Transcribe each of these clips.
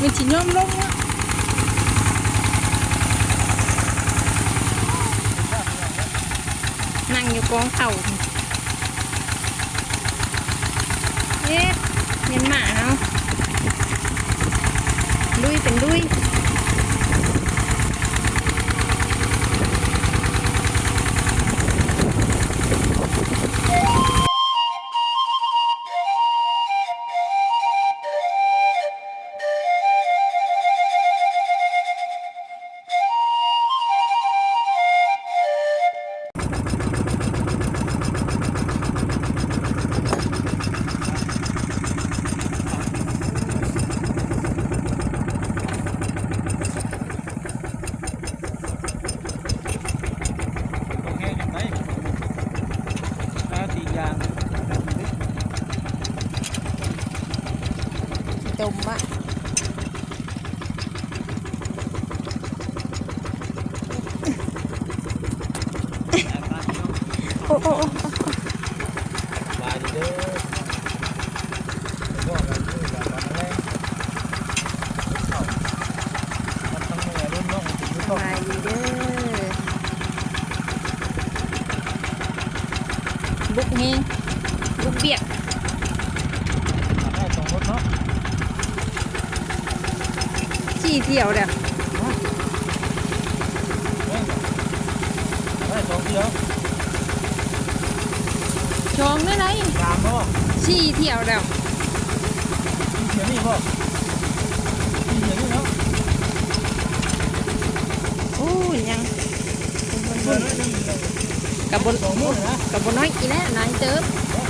มันสิย่อมลงเนาะนั่งอยู่ ได้สองเดียวชองได้ไรสามเนาะขี่เที่ยวเด้อมีเสียงนี่พ่อมีเสียงนี่เนาะโอ้ยยังเดินแล้วยังมีเลยกับบนสองมือนะกับบนน้อยกี่แล้วนายเติบ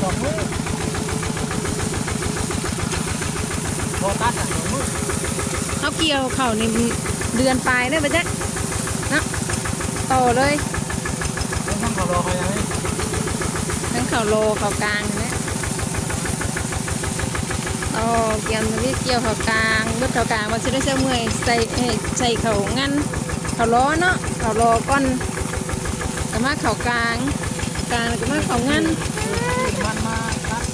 สองมือพอตัดอะสองมือเขาเกี่ยวเข่าในเดือนปลายได้ปะจ๊ะนะต่อเลย ทำข่าวรอใครยังไงทั้งเข่าโลเข่ากลางนะโอ้เกี่ยวกับเกี่ยวเข่ากลางเบิดเข่ากลางว่าจะได้เสื้อเมื่อยใส่ใส่เข่างั้นเข่าล้อเนาะเข่าโลก้อนก็มาเข่ากลางกลางก็มาเข่างั้นมันมาครับ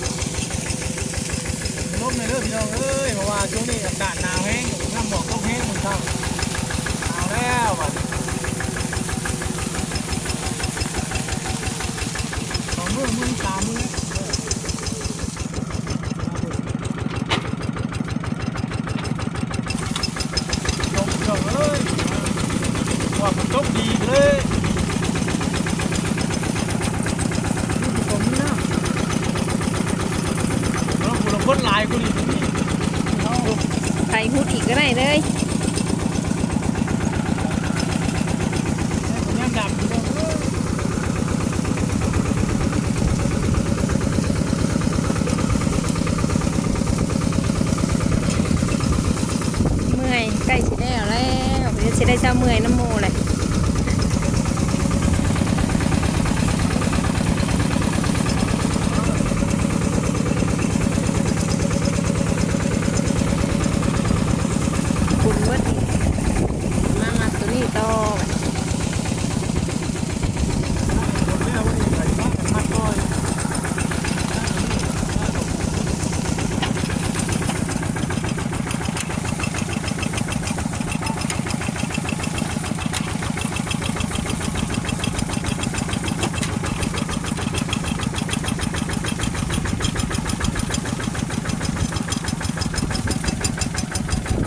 ลมในเรื่องพี่น้องเอ้ยเพราะว่าช่วงนี้อากาศหนาวแห้งน้ำหมอกต้องแห้งเหมือนกันหนาวแล้วบัดสองมือมือสามมือลมพี่น้องเอ้ยว่ามันตกดีเลย ผมเนาะ แล้วคนละคนหลายคนอีกนี่เอา ใครหุดอีกก็ได้เลย แม่งดำอยู่เด้อ เมื่อย ใกล้สิได้แล้วแล้วเดี๋ยวสิได้เจ้าเมื่อยน้ำมูเลยคุณเวิร์ดมามาตัวนี้ต่อ คนแม่วันนี้ใส่ผ้ากันมัดก้อย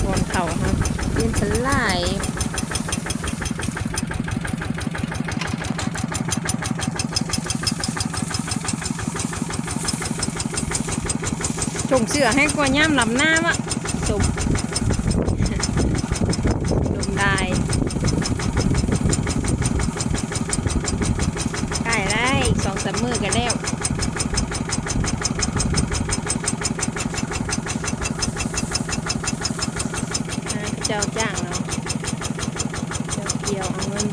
บนเขาครับเล่นสลาย ชงเสือให้กว่าย่ำลำหน้าวะสมดมได้ใกล้ได้อีกสองสามมือกันแล้วอ่าเจ้าจ้างเนาะเจ้าเกี่ยวเอาเงิน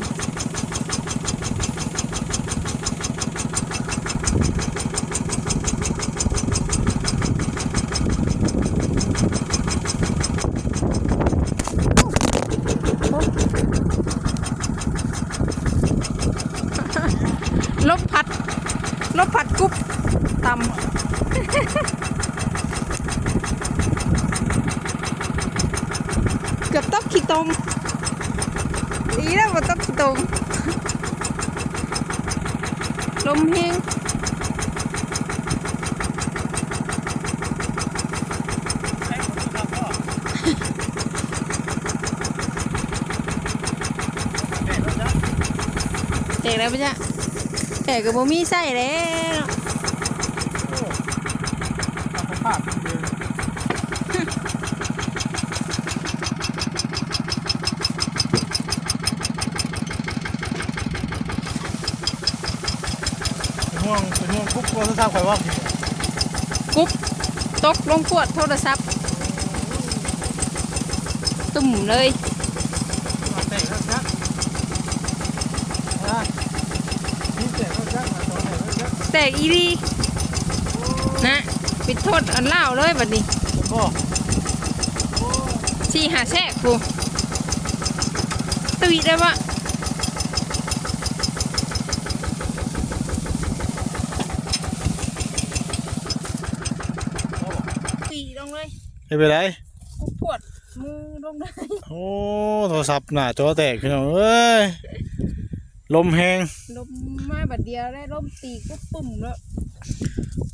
ลบพัดล บพัดกุ๊บต่ำตมดีแล้วบ่ต้องขี้ตมลมแห้งใช้คนขับก็เด็ดแล้วจ้ะแตกแล้วปะจ๊ะแตกกับบ่มีไส้แล้ว โอ้ทำสภาพเป็นเดือนเป็นห่วงเป็นห่วงกุ๊กโท รศัพท์ข่อยว่าพี่กุ๊บตกลงขวดโทรศัพท์ ตุ่มเลยมาเตะแล้วจักอะนี่เตะแล้วจักมาตอนไหนแล้วจักแตกอีดีนะปิดโทษอันเล่าวเลยบัดนี้โอ้สี่หาแทรกกูตุยได้ปะตีลงเลย ไม่เป็นไรกูปวดมือลงเลยโอ้โทรศัพท์หน้าจอแตกพี่น้องเอ้ยลมแหงลมมาบัดเดียวได้ลมตีกูปุ่มแล้ว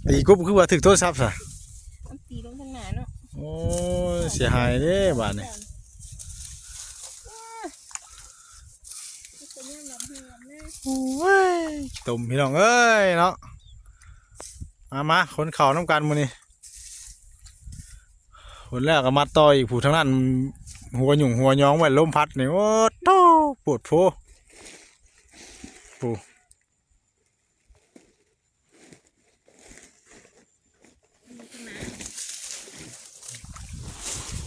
ตีกุ๊บคือว่าถึกโทรศัพท์ซะมันตีลงทางหนาเนาะโอ้ยเสียหายเด้บาดนี้จะเนี่ยลำเฮือมนะโอ้ยตุ่มพี่น้องเอ้ยเนาะมามาคนเข่าน้ำกันมือนี่ คนแรกก็มาต่ออีกผู้ทั้งนั้น หัวหยุ่งหัวย้องไว้ลมพัดนี่โอ้โตปวดโพปู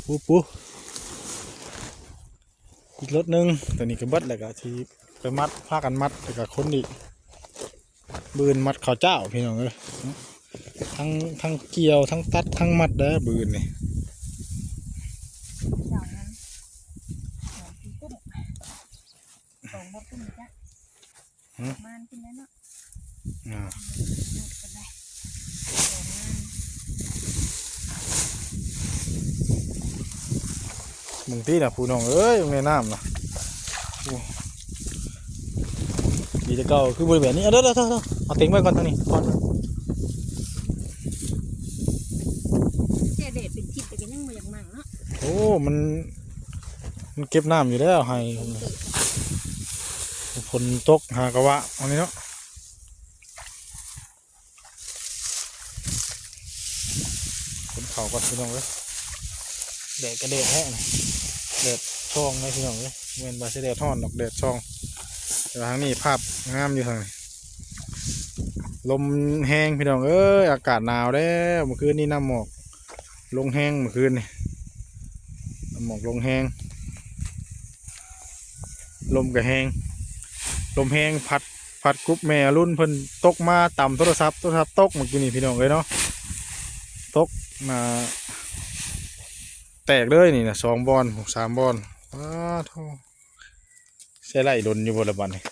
ปูปูอีกรถหนึ่งตัวนี้ก็บิดแล้วก็ที่ไปมัดพากันมัดแล้วก็คนอีกบืนมัดข้าวเจ้าพี่น้องเอ้ยทั้งทั้งเกี่ยวทั้งตัดทั้งมัดเด้อบืนนี่ เจ้านั้นกุ้มสองบดกุ้มจ้ะ มานกินแล้วเนาะอ่าหมดกันได้สองงานมึงตีนะผู้น้องเอ้ยในน้ำนะโอ้ดีแต่เก่าคือบริเวณนี้เอาเด้อเด้อเด้อเด้อเอาเต็งไว้ก่อนทางนี้ก่อนแค่เด็ดเป็นทิพย์แต่ก็ยังบ่อยากมั่งเนาะโอ้ มัน มันเก็บน้ำอยู่แล้วให้เกิด ฝนตกหากะวะอันนี้เนาะฝนเขาก่อนพี่น้องเอ้ยแดดกระเด็ดแห้งแดดช่องเลยพี่น้องเอ้ยเว้นบาสิแดดทอนดอกแดดช่องแต่ทางนี้ภาพงามอยู่ทางนี้ลมแห้งพี่น้องเอ้ยอากาศหนาวแล้วเมื่อคืนนี้น้ำหมอกลงแห้งเมื่อคืนนี่น้ำหมอกลงแห้งลมก็แห้ง ลมแห้งพัดพัดกรุ๊ปแม่รุ่นเพิ่นตกมาต่ำโทรศัพท์โทรศัพท์ตกเมื่อกี้นี่พี่น้องเลยเนาะตกมาแตกเลยนี่นะสองบอลสามบอลว้าโทใช่ไรดนอยู่บนระบันนี่ก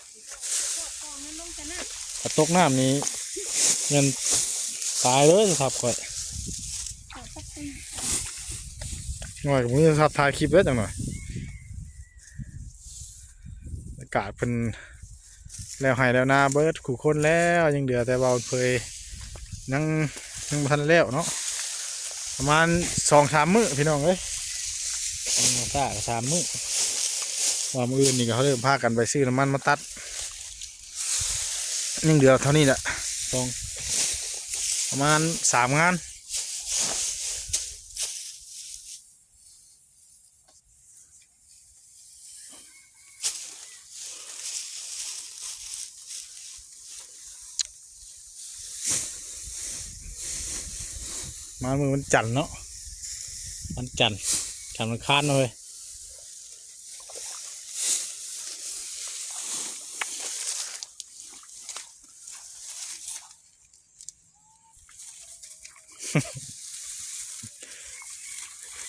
องนั้นลงจะน่ะถ้าตกน้ำนี้เงินตายเลยโทรศัพท์ข่อยหน่อยผมจะทับถ่ายคลิปไว้จังหน่อยอากาศเป็น แล้วให้แล้วนาเบิร์ดขู่คนแล้วยังเหลือแต่เบาเพยยังยังทันแล้วเนาะประมาณสองสามมื้อพี่น้องเอ้ยมาซ่าสามมื้อว่ามืออื่นนี่ก็เขาเริ่มพากันไปซื้อน้ำมันมาตัดยังเหลือเท่านี้แหละสองประมาณสามงาน มามือมันจันทร์เนาะมันจันทร์จันทร์มันคานเลย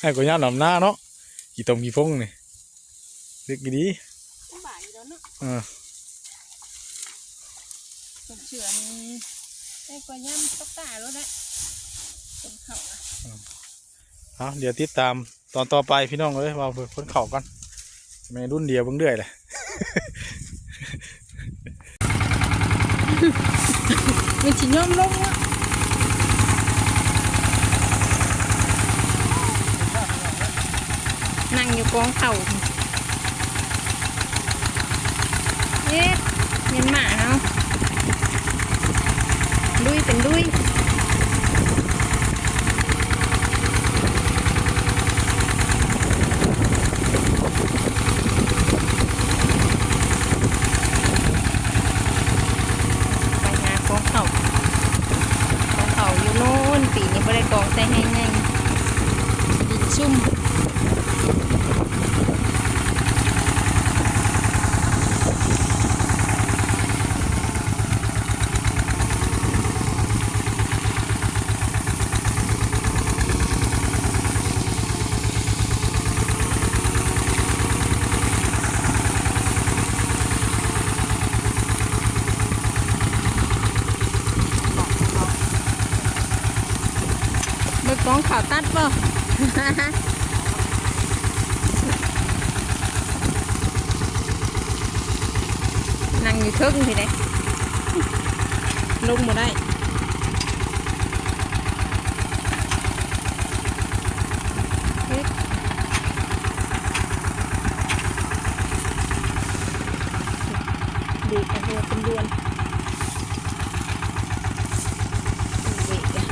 ให้กูย่าหนำหน้าเนาะกี่ตมกี่ฟงนี่เด็กดีต้องบ่ายอยู่แล้วเนาะเออคนเชื่อนี่ได้กว่าย่ำตกตาแล้วนะ คนเขาอะเอาเดี๋ยวติดตามตอนต่อไปพี่น้องเอ้ยว่าเพิ่นคนเข่ากันแม่รุ่นเดียวเบิ่งเรื่อยเลยมันสิย่อมลงวะนั่งอยู่กองเข่าเอ๊ะเงินหมาเนาะดุยเป็นดุยไปหากองเข่ากองเข่าอยู่โน่ นปีนี้ไม่ได้กองแต่ให้ไงดินซุ่ม เบิกกองข่าว ตัดป่ะ นั่งอยู่เทิงทีไหนลงมาได้เฮ็ดดีกันเดือนเป็นเดือนเวทอะ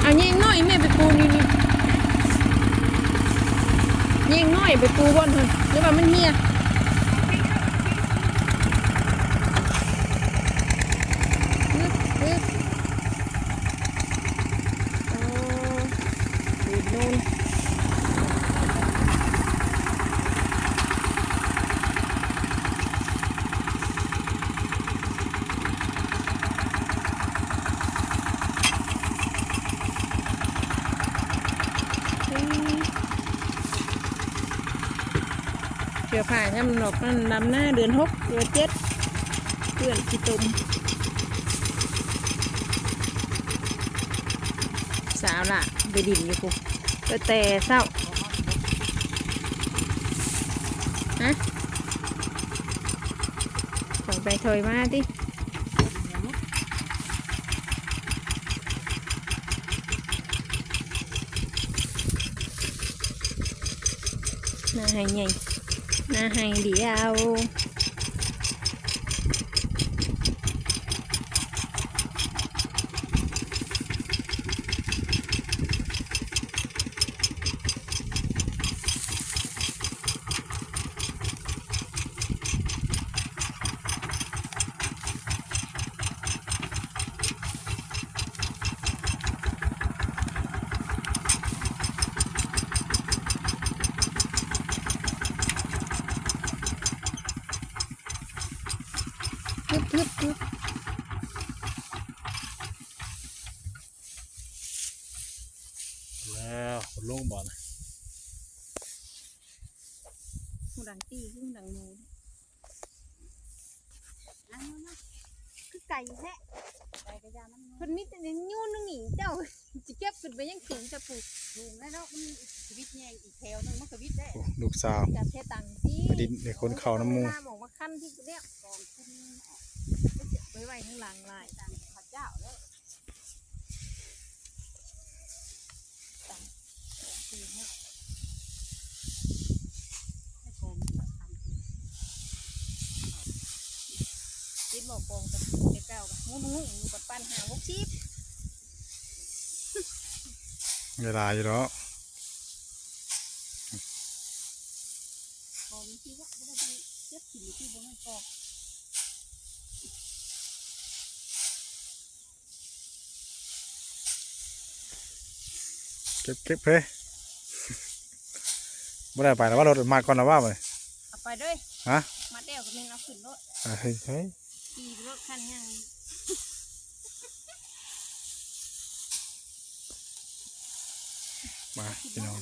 เอายิงน้อยแม่ไปปูนี่นี่ยิงน้อยไปปูบนเถอะหรือว่ามันเฮียฮึบฮึบโอ้ดูดนู่นอืม เสื้อผ้าย่ำหนกนั่นดำหน้าเดือนหกเดือนเจ็ดเดือนกี่ตุมสาวละไปดิ่นอยู่กูก็แต่เศร้าฮะถอยไปถอยมาดิหน้าให้ใหญ่ หน้าให้เดียวฮึบฮึบฮึบ แล้วคนลงบ่อนะ หูดังตีหูดังหมู อันนั้นนะคือไก่แท้ไก่กระยามัน เพิ่นมีแต่ยังยูนนึงหนีเจ้า จะเก็บขึ้นไปยังถึงจะปลูก ลุงแล้วเนาะมันชีวิตแยงอีกแถวหนึงมันก็วิตได้ โอ้ลูก สาวจะเทตังที่ไปดินไปคนเขาน้ำมูหบอกว่าขั้นที่เนี่ยกองขึ้นออกไว้ไว้ข้างหลังลายตามข้าวเจ้าแล้วตีให้ให้กองทำดินบอกกองกับเก่าๆกับงูงูอยู่กับปันหาหกชิปเวลาอยู่แล้ว กองที่ว่าไม่ได้ไปเจ็บสิ่งที่บนนั้นกอง เก็บเก็บเพ่ไม่ได้ไปแล้วว่ารถมาก่อนนะว่าไปเอาไปด้วยฮะมาเดี่ยวกับมินเอาขึ้นรถเฮ้ยเฮ้ยขี่รถคันยังมาพี่น้อง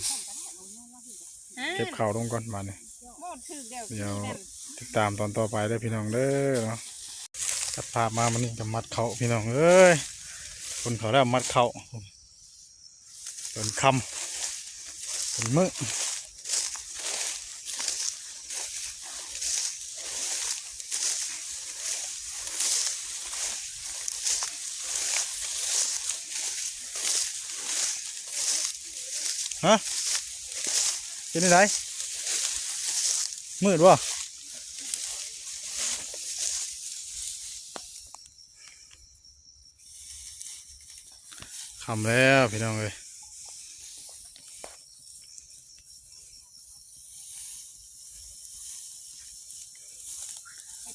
เก็บข่าวลงก่อนมาเนี่ยเดี๋ยวติดตามตอนต่อไปได้พี่น้องเด้อเนาะตัดภาพมามันนี่จะมัดเขาพี่น้องเอ้ยคนเขาได้มัดเขา นคำเป็นมือฮะเป็นไงมืดวะคำแล้วพี่น้องเลย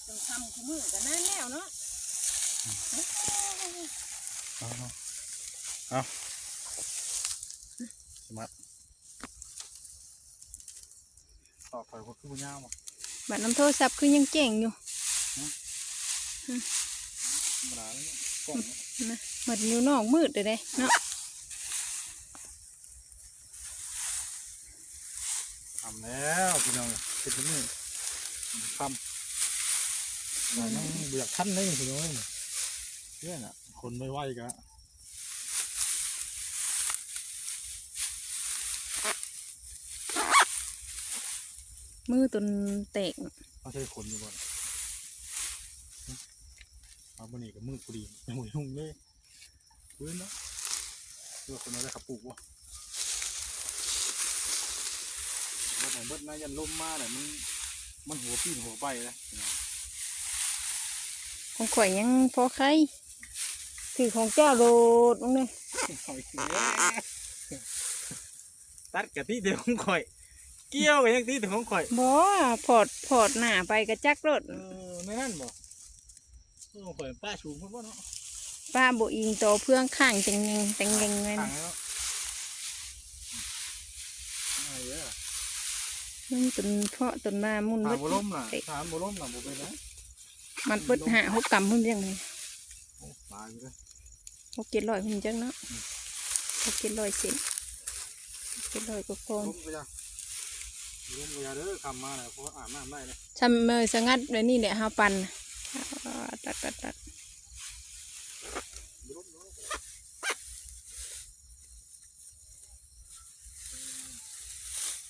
เฮ็ดต้องทำคู่มือกันนั่นแล้วเนาะเอาเอาสมัดต่อไปก็คือบุญยาวมั้งบัดน้ำโทรศัพท์คือยังเจ๋งอยู่ธรรมดาเลยกล้องนะบัดอยู่นอกมืดเลยเด้เนาะทำแล้วพี่น้องเป็นที่นี่ทำ แต่ยังเบือกขั้นเลยพี่น้องเนี่ยน่ะคนไม่ไหวกะมือตนแตกเขาใช้คนอยู่บ่อนเอาบนนี้กับมือกูดียังไม่ยุ่งเลยพื้นเนาะเพื่อคนเอาได้ขับปลูกวะว่าแต่เบิดนะยันลมมาเนี่ยมันมันหัวปีนหัวไปเลยพี่น้อง ของข่อยยังพอใครถือของเจ้าโรดลงเลยเอาอีกแล้วตัดกับที่เดียวของข่อย เกี่ยวกับยังที่เดียวของข่อยบ่พอดพอดหน้าไปกระจักรถเออในนั่นบ่เออข่อยป้าชูงพุ่นบ่เนาะป้าบ่อิงโตเพื่องข้างจังยังจังยังเงินขังแล้วอะไรเยอะมันตนเพาะตนมามุ่นถามเบิบ่ดล้มล่ะถามบ่ล้มล่ะบ่เป็นนะ มันเปิดหาหกกำพุ่นจังเลยโอ้ตายเลยหกเจ็ดร้อยพุ่นจังเนาะหกเจ็ดร้อยเซนหกเจ็ดร้อยก็พอล้มก็ยังล้มก็ยังเด้อคำมาเลยเพราะอาบน้ำได้เลยทำเมยสงัดไว้นี่แหละห้าปันอ่าตัดตัดตัดล้มล้ม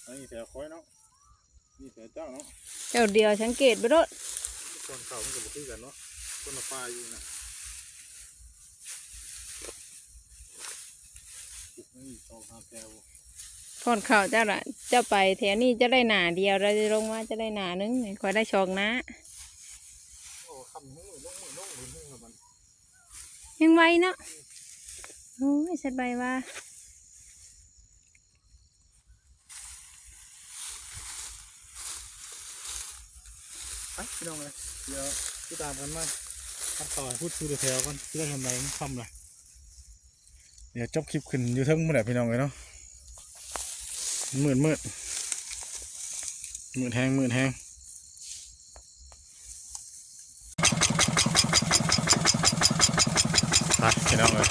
อันนี้แถวคอยเนาะนี่แถวเจ้าเนาะ เจ้าเดียวสังเกตไปร ถคนเขามันก็บ่คือกันเนาะคนละปลาอยู่นะนี่สองห้าแถวพอนเข่าเจ้าละเจ้าไปแถวนี้จะได้หนาเดียวเราจะลงมาจะได้หนานึงคอยได้ชองนะโอ้คำหูลงมือลงมือลงกับมันยังไวเนาะโอ้ยสบายว่า ไปพี่น้องเลยเดี๋ยวพี่ตามกันมาขั้นต่อพูดคุยแถวกันพี่ได้ทำไรมันคำลยเดี๋ยวจบคลิปขึ้นอยู่ทั้งหมดแหละพี่น้องเลยเนาะมืดมืดมืดแห้งมืดแห้งไปพี่น้องเลย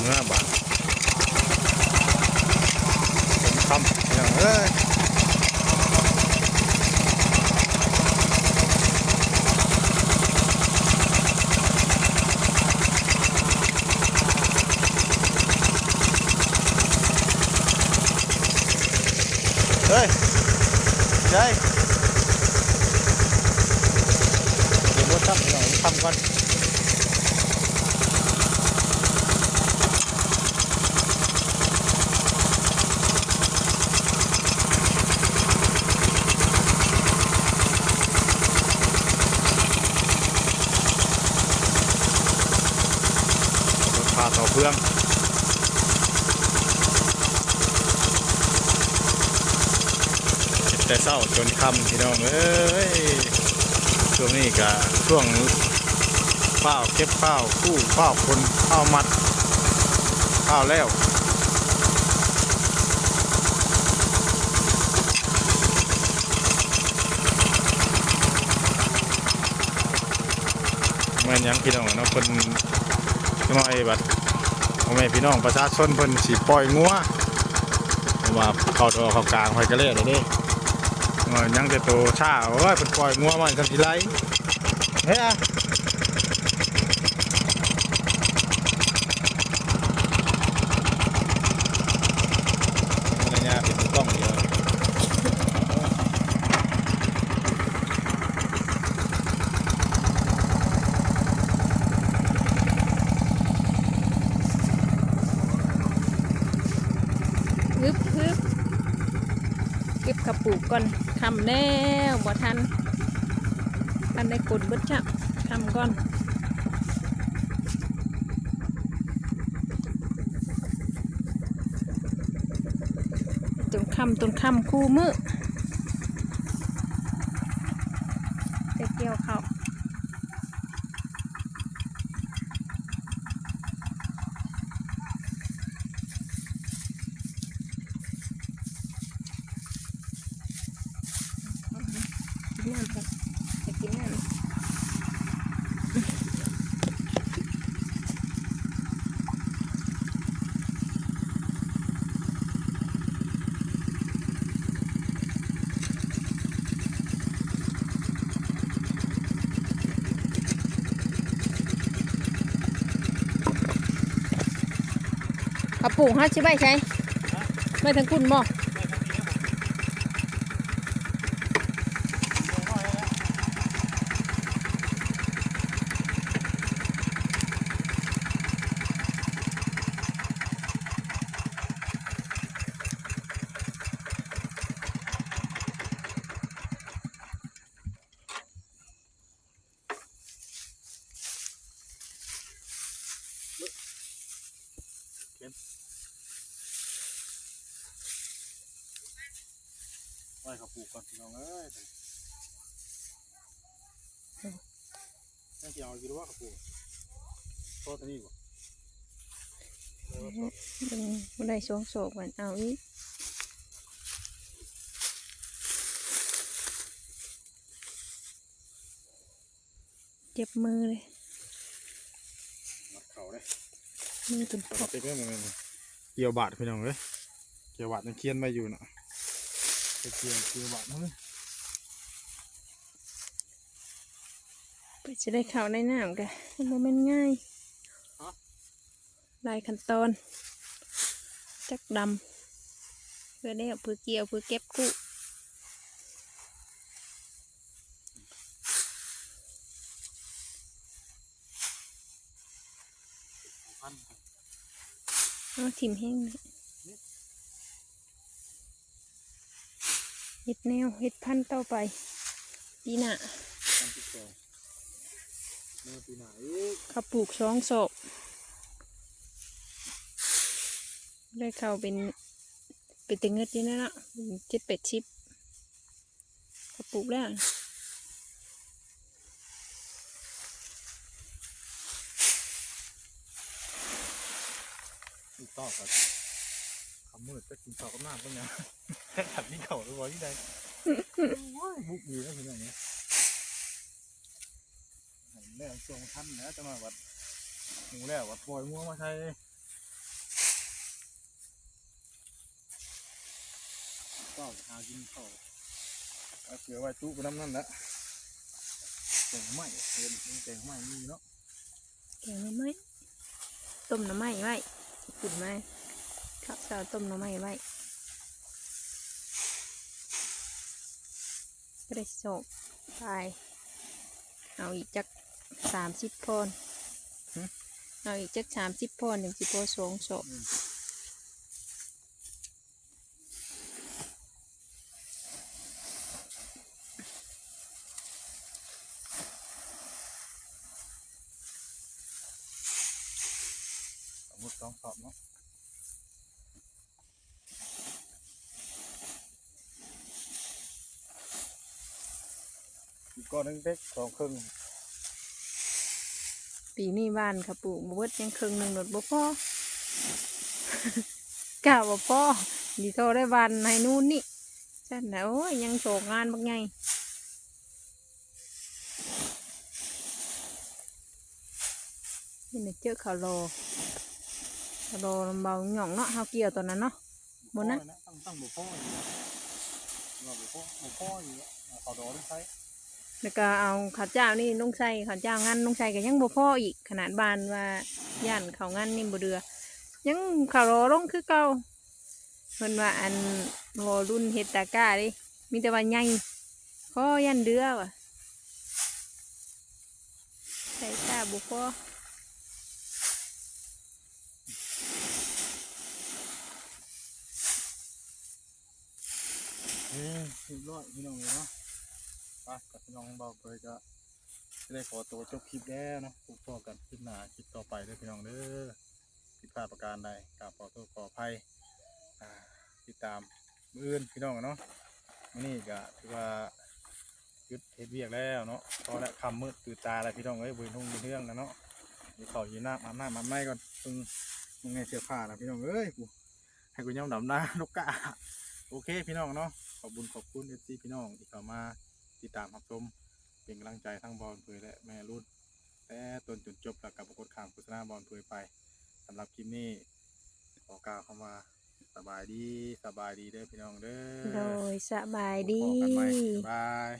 เมื่อบาทเป็นคำพี่น้องเอ้ย เฮ้ยใช่เดี๋ยวมดทำหน่อยทำก่อนรถพาต่อเพื่อง แต่เศร้าจนคำพี่น้องเอ้ยช่วงนี้ก็ช่วงข้าวเก็บข้าวคู่ข้าวคนข้าวมัดข้าวแล้วเมื่อยังพี่น้องเนาะคนน้อยบัดพ่อแม่พี่น้องประชาชนเพิ่นสิปล่อยงัวเพราะว่าเขาตัวเขากลางคอยกระเล่เลยเด้เออ ยังจะโตช้าโอ้ยเป็นปล่อยงัวมันทำทีไรเฮ้ยอะอะไรเนี่ยเป็นมือกล้องเดียว ฮึบฮึบเก็บกระปุกก่อนทำแล้วบ่ทันทันได้กดเบิดจับทำก่อนจนค่ำจนคำคู่มือจะเกี่ยวเขาว กินน้ำค่ะจะกินน้ำกระปุกฮะชิบไปใช้ไม่ทั้งคุณบ่ ไว้เขาปลูกก่อนพี่น้องเอ้ยนั่นที่เอาอยู่ว่าเขาปลูกโทษนี่บ่เออ มันมัน ได้สองโศกมันเอาอีกเจ็บมือเลยมัดเขาเลยมือตุ่นพปอกติดไว้หมดเลยเกี่ยวบาทพี่น้องเอ้ยเกี่ยวบาทยังเคียนไว้อยู่น่ะไปเกี่ยวเกี่ยวบาทเฮ้ยไปจะได้เข้าในน้ำกันมันบ่แมันง่ายหลายขั้นตอน จักดำเพื่อได้เอาเพื่อเกี่ยวเพื่อเก็บกู้พันเอาทิมแห้งเลยเห็ดแนวเห็ดพันธุ์ต่อไปปีหน้าพันสิบสองเมื่อปีหน้าอีกเขาปลูกสองศพ ได้เข้าเป็นเป็นตึงเงิดนี่นะเนาะเจ็ดเป็ดชิปเขาปลูกแล้วต่อครับคำมืดจะกินข้าวกับน้ำก็ยังขัดนี่เข่าหรือว่าที่ใดโอ้ยบุกดีแล้วพี่น้องเนี่ยเห็นแล้วงท่านนะจะมาวัดหมูแล้ววัดปล่อยงัวมาใช้ ก็หากินข้าวเอาเสือไว้ตู้ไปน้ำนั่นแหละแต่งไม้เห็นแต่งไม้มีเนาะแกงหน่อไม้ต้มหน่อไม้ไว้ขุดไม้ข้าวเช้าต้มหน่อไม้ไว้ก็ได้ศพไปเอาอีกจักสามสิบพอนเอาอีกจักสามสิบพอนถึงสิพอสองศพ สมมติต้องสอบเนาะอีกก้อ นหนึงเด็กสองครึ่งปีนี้บ้านค่ะปลูกบเวดยังครึ่งหนึ่งรถบ่พอกล่าวบ่พอดีโตได้บ้านให้นู่นนี่ฉันนะโอ้ยยังโศกงานบักไงนี่น่ะเจอเขาโลเขาโลลำเบาหย่องเนาะเฮาเกี่ยวตัวนั้นเนาะหมดนะพ่อตั้งตั้งบุพ่ออยู่นะเราบุพ่อบุพ่ออยู่อะเอาเขาดอได้ใช้ แล้วก็เอาข้าวเจ้านี่ลงใส่ข้าวเจ้างั้นลงใส่ก็ยังบ่พออีกขนาดบานว่าย่านเขาวงั้นนี่บ่เดือ ยังข้าวรอลงคือเก่าเพิ่นว่าอันโหรุ่นเฮตาก้าดิมีแต่ว่าใหญ่ขอยันเดือว่ะใส่ตาบ่พอเอ้ยเรียบร้อยพี่น้องเลยเนาะ กับพี่น้องเบาเผยก็ได้ขอตัวจบคลิปแล้วเนาะพบพอกันคลิปหน้าคลิปต่อไปด้อพี่น้องเด้อผิดพลาดประการใดกราบขอโทษขออภัยติดตามมืออื่นพี่น้องเนาะมื้อนี้ก็ถือว่ายุดเฮ็ดเวียกแล้วเนาะพอแล้วคำมืดตื่นตาแล้วพี่น้องเอ้ยบิ่งทุ่งเรื่องนะเนาะมีเขายีน้ำอาบน้ำอาไม้ก่อนตึงมึงไงเสื้อผ้านะพี่น้องเอ้ยกูให้กูย่ำดำหน้านกกาโอเคพี่น้องเนาะขอบคุญขอบคุณเอฟซีพี่น้องที่เข้ามา ติดตามรับชมเป็นกำลังใจทั้งบอลเผยและแม่รุ่นแต่ต้นจนจบแล้วกับปรากฏข่าวโฆษณาบอลเผยไปสำหรับคลิปนี้ขอกล่าวคำว่าสบายดีสบายดีเด้อพี่น้องเด้อโดยสบายดีพบกันใหม่บ๊ายบาย